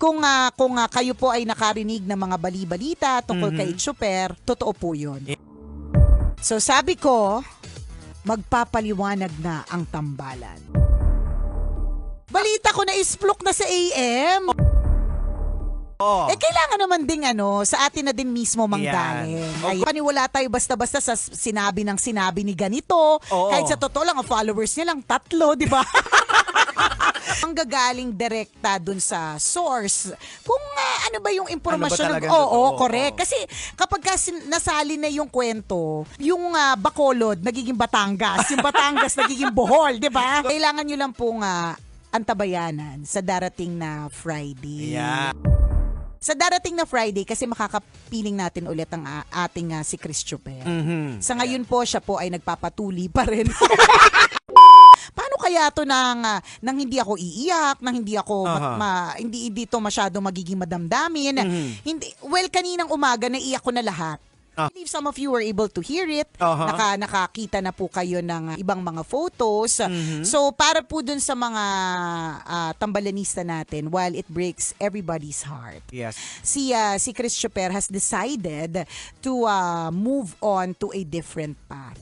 kung ah, kung ah, kayo po ay nakarinig ng mga bali-balita tungkol kay Chuper, totoo po 'yun. So sabi ko, magpapaliwanag na ang tambalan. Balita ko na isplok na sa AM. Oh. Eh, kailangan naman ding ano, sa atin na din mismo manggaling. Yan. Ay, paniwala tayo basta-basta sa sinabi ng sinabi ni ganito. Oo. Kahit sa totoo lang, ang followers niya lang tatlo, di ba? ang gagaling direkta dun sa source. Kung ah, ano ba yung impormasyon. Ano ba ng- Oo, totoo? correct. Oo. Kasi kapag ka sin- nasali na yung kwento, yung ah, Bacolod nagiging Batangas, yung Batangas nagiging Bohol, di ba? Kailangan nyo lang pong ah, antabayanan sa darating na Friday. Yeah. Sa darating na Friday, kasi makakapiling natin ulit ang ah, ating ah, si Chris Chuper. Mhm. Sa ngayon po, siya po ay nagpapatuli pa rin. Kaya to nang, ah, nang hindi ako iiyak, nang hindi ako ma- Aha. ma- hindi dito masyado magiging madamdamin. Mhm. Hindi well kaninang umaga naiyak ko na lahat. Ah. I believe some of you were able to hear it. Aha. Naka, nakakita na po kayo ng ibang mga photos. Mhm. So para po dun sa mga ah, tambalanista natin, while it breaks everybody's heart, Yes. si ah, si Chris Chuper has decided to ah, move on to a different path.